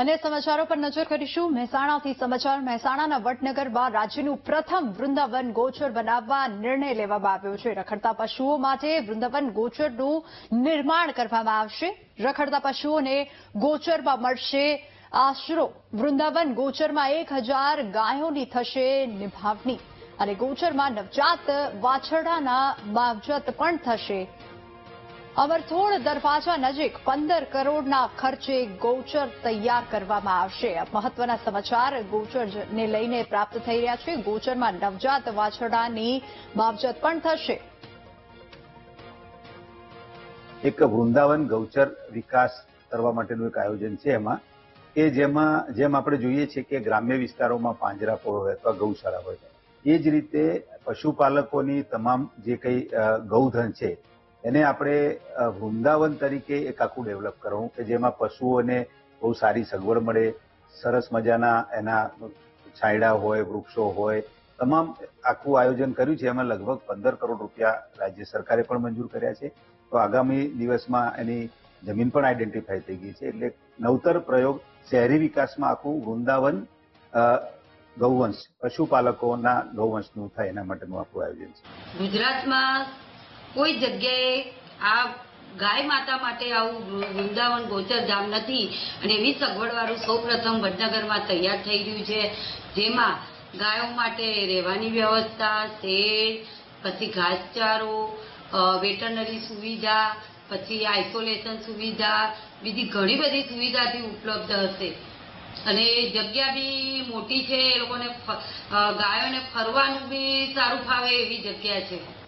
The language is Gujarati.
અને સમાચારો પર નજર કરીશું. મહેસાણાથી સમાચાર. મહેસાણાના વડનગરમાં રાજ્યનું પ્રથમ વૃંદાવન ગોચર બનાવવા નિર્ણય લેવામાં આવ્યો છે. રખડતા પશુઓ માટે વૃંદાવન ગોચરનું નિર્માણ કરવામાં આવશે. રખડતા પશુઓને ગોચરમાં મળશે આશરો. વૃંદાવન ગોચરમાં એક હજાર ગાયોની થશે નિભાવણી. અને ગોચરમાં નવજાત વાછરડાના માવજત પણ થશે અમરથોડ દરવાજા નજીક પંદર કરોડના ખર્ચે ગૌચર તૈયાર કરવામાં આવશે. મહત્વના સમાચાર ગૌચરને લઈને પ્રાપ્ત થઈ રહ્યા છે. ગૌચરમાં નવજાત વાછરડાની માવજત પણ થશે. એક વૃંદાવન ગૌચર વિકાસ કરવા માટેનું એક આયોજન છે એમાં, કે જેમાં, જેમ આપણે જોઈએ છીએ કે ગ્રામ્ય વિસ્તારોમાં પાંજરાપોળ હોય અથવા ગૌશાળા હોય. એ જ રીતે પશુપાલકોની તમામ જે કંઈ ગૌધન છે એને આપણે વૃંદાવન તરીકે એક આખું ડેવલપ કરવું કે જેમાં પશુઓને બહુ સારી સગવડ મળે, સરસ મજાના એના છાંયડા હોય, વૃક્ષો હોય, તમામ આખું આયોજન કર્યું છે. એમાં લગભગ પંદર કરોડ રૂપિયા રાજ્ય સરકારે પણ મંજૂર કર્યા છે. તો આગામી દિવસમાં એની જમીન પણ આઈડેન્ટિફાઈ થઈ ગઈ છે. એટલે નવતર પ્રયોગ શહેરી વિકાસમાં આખું વૃંદાવન ગૌવંશ, પશુપાલકોના ગૌવંશનું થાય એના માટેનું આખું આયોજન છે. ગુજરાતમાં કોઈ જગ્યાએ આ ગાય માતા માટે આવું વૃંદાવન ગોચર ધામ નથી. અને એવી સગવડવાળું સૌ પ્રથમ વડનગરમાં તૈયાર થઈ રહ્યું છે, જેમાં ગાયો માટે રહેવાની વ્યવસ્થા, શેડ, પછી ઘાસચારો વેટરનરી સુવિધા, પછી આઇસોલેશન સુવિધા, બીજી ઘણી બધી સુવિધાથી ઉપલબ્ધ હશે. અને જગ્યા બી મોટી છે, એ લોકોને ગાયોને ફરવાનું બી સારું ફાવે એવી જગ્યા છે.